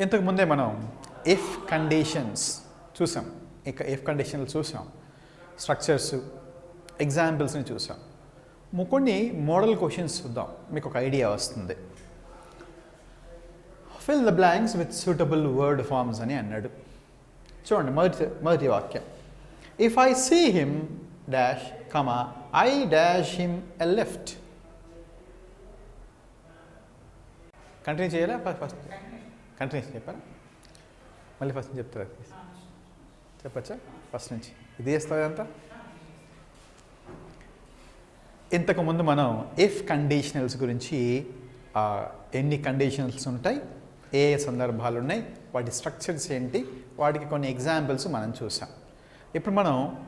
ఇంతకుముందే మనం if conditions చూసాం. ఇక ఇఫ్ కండిషన్లు చూసాం. స్ట్రక్చర్స్ ఎగ్జాంపుల్స్ని చూసాం. ము- కొన్ని మోడల్ క్వశ్చన్స్ చూద్దాం. మీకు ఒక ఐడియా వస్తుంది. Fill the blanks with suitable word forms అని అన్నాడు. చూడండి మొదటి మొదటి వాక్యం. If I see him dash comma I dash him a left continue చేయాలా? ఫస్ట్ కంటిన్యూస్ చెప్పారా? మళ్ళీ ఫస్ట్ నుంచి చెప్తారా? చెప్పచ్చా? ఫస్ట్ నుంచి. ఇది చేస్తుంది అంతా ఇంతకుముందు మనం ఇఫ్ కండిషనల్స్ గురించి ఎన్ని కండిషనల్స్ ఉంటాయి ఏ ఏ సందర్భాలు ఉన్నాయి వాటి స్ట్రక్చర్స్ ఏంటి వాటికి కొన్ని ఎగ్జాంపుల్స్ మనం చూసాం. ఇప్పుడు మనం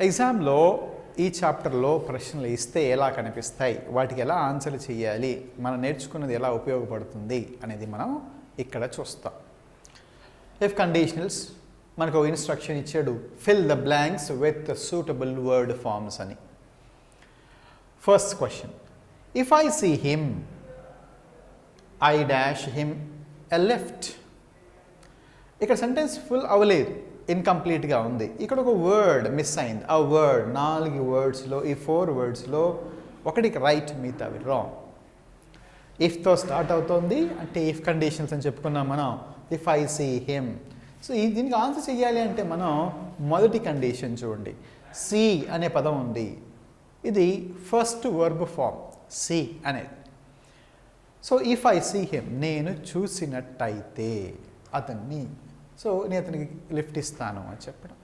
ఎగ్జామ్లో ఈ చాప్టర్లో ప్రశ్నలు ఇస్తే ఎలా కనిపిస్తాయి? వాటికి ఎలా ఆన్సర్ చేయాలి? మనం నేర్చుకున్నది ఎలా ఉపయోగపడుతుంది? అనేది మనం ఇక్కడ చూస్తాం. ఇఫ్ కండిషనల్స్ మనకు ఒక ఇన్స్ట్రక్షన్ ఇచ్చాడు fill the blanks with suitable word forms అని. First question if I see him I dash him a left ఇక్కడ సెంటెన్స్ ఫుల్ అవ్వలేదు. ఇన్కంప్లీట్గా ఉంది. ఇక్కడ ఒక వర్డ్ మిస్ అయింది. ఆ వర్డ్ నాలుగు వర్డ్స్లో ఈ ఫోర్ వర్డ్స్లో ఒకటికి రైట్ మిగతావి రాంగ్ ఇఫ్తో స్టార్ట్ అవుతుంది అంటే ఇఫ్ కండిషన్స్ అని చెప్పుకున్నాం మనం. If I see him so ఈ దీనికి ఆన్సర్ చేయాలి అంటే మనం మొదటి కండిషన్ చూడండి. సి అనే పదం ఉంది. ఇది ఫస్ట్ వర్బ్ ఫామ్ సి అనేది so if I see him నేను చూసినట్టయితే అతన్ని. సో నేను అతనికి లిఫ్ట్ ఇస్తాను అని చెప్పడం.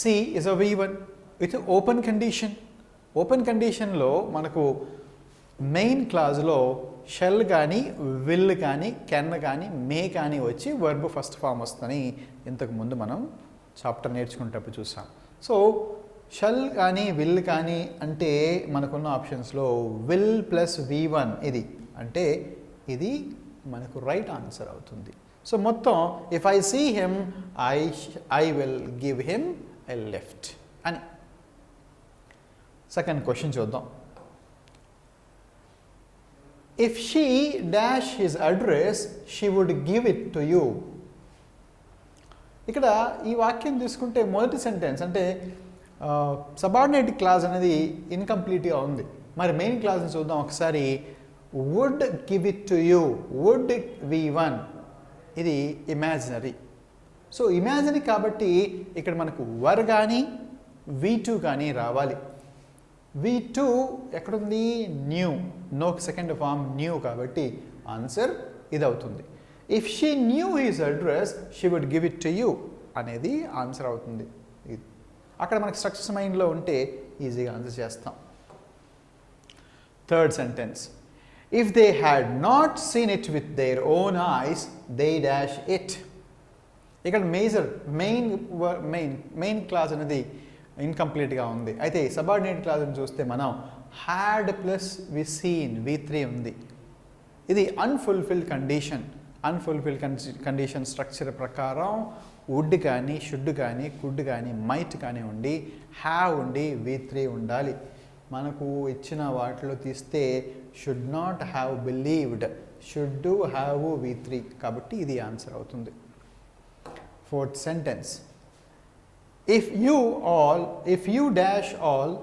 C is a V one with open condition open కండిషన్లో మనకు మెయిన్ క్లాజ్లో షెల్ కానీ విల్ కానీ కెన్ కానీ మే కానీ వచ్చి వర్బ్ ఫస్ట్ ఫామ్ వస్తుందని ఇంతకుముందు మనం చాప్టర్ నేర్చుకునేటప్పుడు చూసాం. సో షెల్ కానీ విల్ కానీ అంటే మనకున్న ఆప్షన్స్లో విల్ ప్లస్ వి వన్ ఇది. అంటే ఇది మనకు రైట్ ఆన్సర్ అవుతుంది. సో మొత్తం if I see him I I will give him I left అని. సెకండ్ క్వశ్చన్ చూద్దాం. If she dash his address she would give it to you ఇక్కడ ఈ వాక్యం తీసుకుంటే మొదటి సెంటెన్స్ అంటే సబార్డినేట్ క్లాస్ అనేది ఇన్కంప్లీట్గా ఉంది. మరి మెయిన్ క్లాజ్ని చూద్దాం ఒకసారి. Would give it to you would V one ఇది ఇమాజినరీ సో ఇమాజినరీ కాబట్టి ఇక్కడ మనకు వర్ కానీ వి టూ కానీ రావాలి. వి టూ ఎక్కడుంది? Knew. No second form knew కాబట్టి ఆన్సర్ ఇది అవుతుంది if she knew his address she would give it to you అనేది ఆన్సర్ అవుతుంది. ఇది. అక్కడ మనకి స్ట్రక్చర్స్ మైండ్లో ఉంటే ఈజీగా ఆన్సర్ చేస్తాం. Third sentence if they had not seen it with their own eyes they dash it ఇక్కడ major main main main clause అనేది ఇన్కంప్లీట్గా ఉంది. అయితే సబార్డినేట్ క్లాజ్ని చూస్తే మనం had plus V seen V three ఉంది. ఇది unfulfilled condition unfulfil condition structure ప్రకారం వుడ్ కానీ షుడ్ కానీ కుడ్ కానీ మైట్ కానీ ఉండి హ్యావ్ ఉండి వి త్రీ ఉండాలి. మనకు ఇచ్చిన వాటిలో తీస్తే should not have believed should have V three కాబట్టి ఇది ఆన్సర్ అవుతుంది. Fourth sentence if you all if you dash all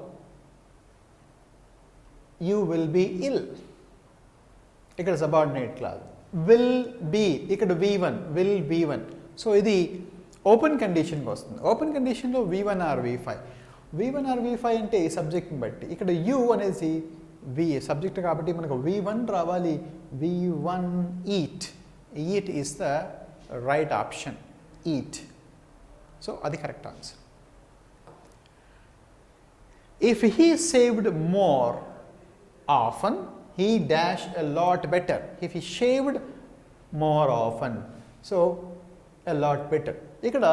you will be ill ఇక్కడ సబార్డినేట్ క్లాజ్ విల్ బీ ఇక్కడ V one will be one so ఇది open కండిషన్కి వస్తుంది. Open కండిషన్లో V one or V five V one or V five అంటే సబ్జెక్ట్ని బట్టి. ఇక్కడ యూ అనేసి వి సబ్జెక్ట్ కాబట్టి మనకు వి వన్ రావాలి. V one it it is the right option it so అది correct answer if he saved more often he dash a lot better if he shaved more often so a lot better ఇక్కడ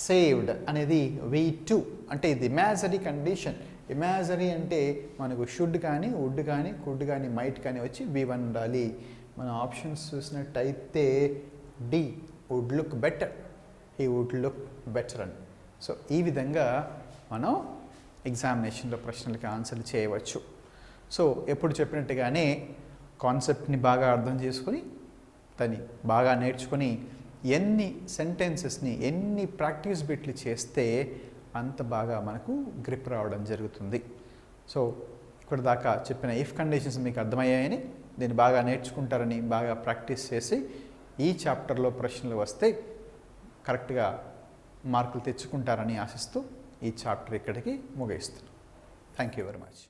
saved అనేది V two అంటే ఇది ఇమాజరీ condition ఇమాజరీ అంటే మనకు should కానీ would కానీ could కానీ మైట్ కానీ వచ్చి వి వన్ ఉండాలి మన ఆప్షన్స్ చూసినట్టయితే D would look better he would look better అని. సో ఈ విధంగా మనం ఎగ్జామినేషన్లో ప్రశ్నలకి ఆన్సర్లు చేయవచ్చు. సో ఎప్పుడు చెప్పినట్టుగానే కాన్సెప్ట్ని బాగా అర్థం చేసుకొని దాన్ని బాగా నేర్చుకొని ఎన్ని సెంటెన్సెస్ని ఎన్ని ప్రాక్టీస్ బిట్లు చేస్తే అంత బాగా మనకు గ్రిప్ రావడం జరుగుతుంది. సో ఇక్కడ దాకా చెప్పిన ఇఫ్ కండిషన్స్ మీకు అర్థమయ్యాయని దీన్ని బాగా నేర్చుకుంటారని బాగా ప్రాక్టీస్ చేసి ఈ చాప్టర్లో ప్రశ్నలు వస్తే కరెక్ట్గా మార్కులు తెచ్చుకుంటారని ఆశిస్తూ ఈ చాప్టర్ ఇక్కడికి ముగిస్తున్నాను థ్యాంక్ యూ వెరీ మచ్